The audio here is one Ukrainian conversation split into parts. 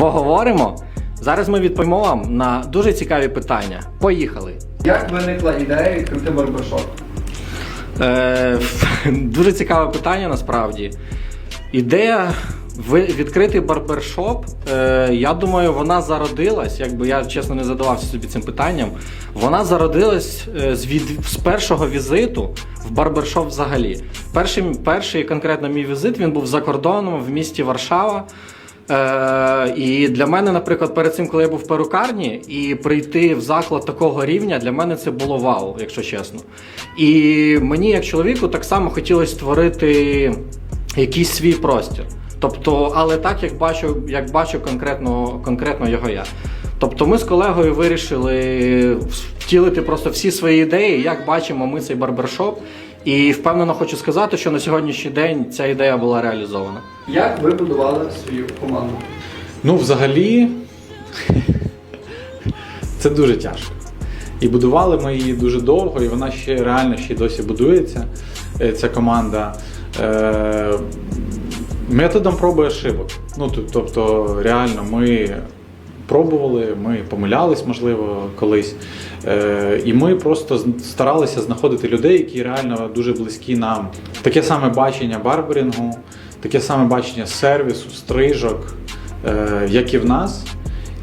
Поговоримо. Зараз ми відповімо вам на дуже цікаві питання. Поїхали. Як виникла ідея відкрити барбершоп? Е, дуже цікаве питання насправді. Ідея відкрити барбершоп, е, я думаю, вона зародилась, якби я чесно не задавався собі цим питанням. Вона зародилась е, з, від, з першого візиту в барбершоп взагалі. Перший, перший конкретно мій візит він був за кордоном в місті Варшава. Е, і для мене, наприклад, перед цим, коли я був в перукарні, і прийти в заклад такого рівня, для мене це було вау, якщо чесно. І мені, як чоловіку, так само хотілося створити якийсь свій простір. Тобто, але так, як бачу, як бачу конкретно, конкретно його я. Тобто ми з колегою вирішили втілити просто всі свої ідеї, як бачимо ми цей барбершоп. І впевнено хочу сказати, що на сьогоднішній день ця ідея була реалізована. Як ви будували свою команду? Ну, взагалі, це дуже тяжко. І будували ми її дуже довго, і вона ще реально ще досі будується, е, ця команда. Е, методом проби і ошибок. Ну, тобто, реально, ми пробували, ми помилялись, можливо, колись. Е, і ми просто старалися знаходити людей, які реально дуже близькі нам. Таке саме бачення барберінгу, таке саме бачення сервісу, стрижок, е, як і в нас.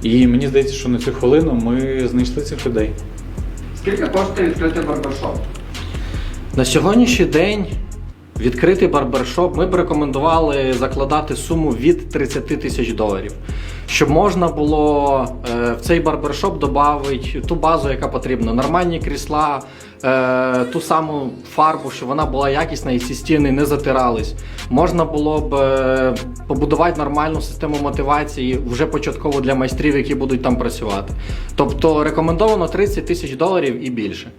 І мені здається, що на цю хвилину ми знайшли цих людей. Скільки коштує відкрити барбершоп? На сьогоднішній день відкритий барбершоп ми б рекомендували закладати суму від 30 тисяч доларів. Щоб можна було е, в цей барбершоп додати ту базу, яка потрібна. Нормальні крісла, е, ту саму фарбу, щоб вона була якісна і ці стіни не затирались. Можна було б е, побудувати нормальну систему мотивації вже початково для майстрів, які будуть там працювати. Тобто рекомендовано 30 тисяч доларів і більше.